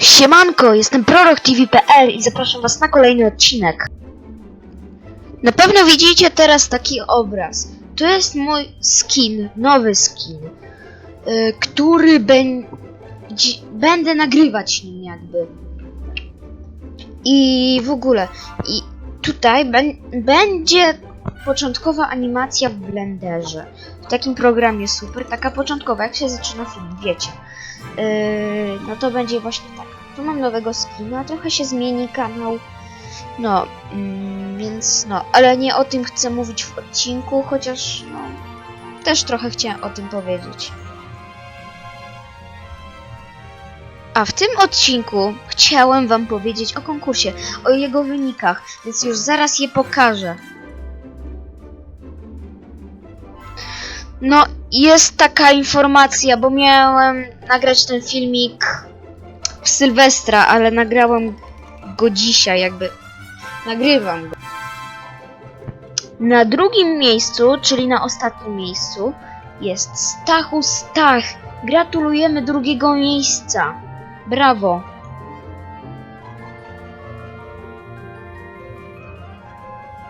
Siemanko, jestem Prorok TV.pl i zapraszam was na kolejny odcinek. Na pewno widzicie teraz taki obraz. To jest mój skin, nowy skin, y, który będzie, będę nagrywać nim jakby. I w ogóle, i tutaj będzie początkowa animacja w Blenderze. W takim programie super, taka początkowa, jak się zaczyna film, wiecie. Yy, no to będzie właśnie tak. Tu mam nowego skina, trochę się zmieni kanał. No, mm, więc no, ale nie o tym chcę mówić w odcinku, chociaż no, też trochę chciałem o tym powiedzieć. A w tym odcinku chciałem wam powiedzieć o konkursie, o jego wynikach, więc już zaraz je pokażę. No, jest taka informacja, bo miałem nagrać ten filmik w Sylwestra, ale nagrałem go dzisiaj, jakby nagrywam go. Na drugim miejscu, czyli na ostatnim miejscu, jest Stachu Stach. Gratulujemy drugiego miejsca. Brawo.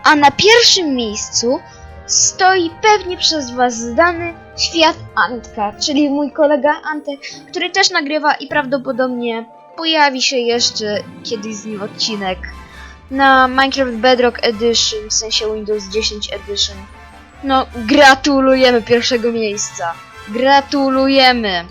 A na pierwszym miejscu stoi pewnie przez Was zdany świat Antka, czyli mój kolega Antek, który też nagrywa i prawdopodobnie pojawi się jeszcze kiedyś z nim odcinek na Minecraft Bedrock Edition, w sensie Windows 10 Edition. No, gratulujemy pierwszego miejsca. Gratulujemy.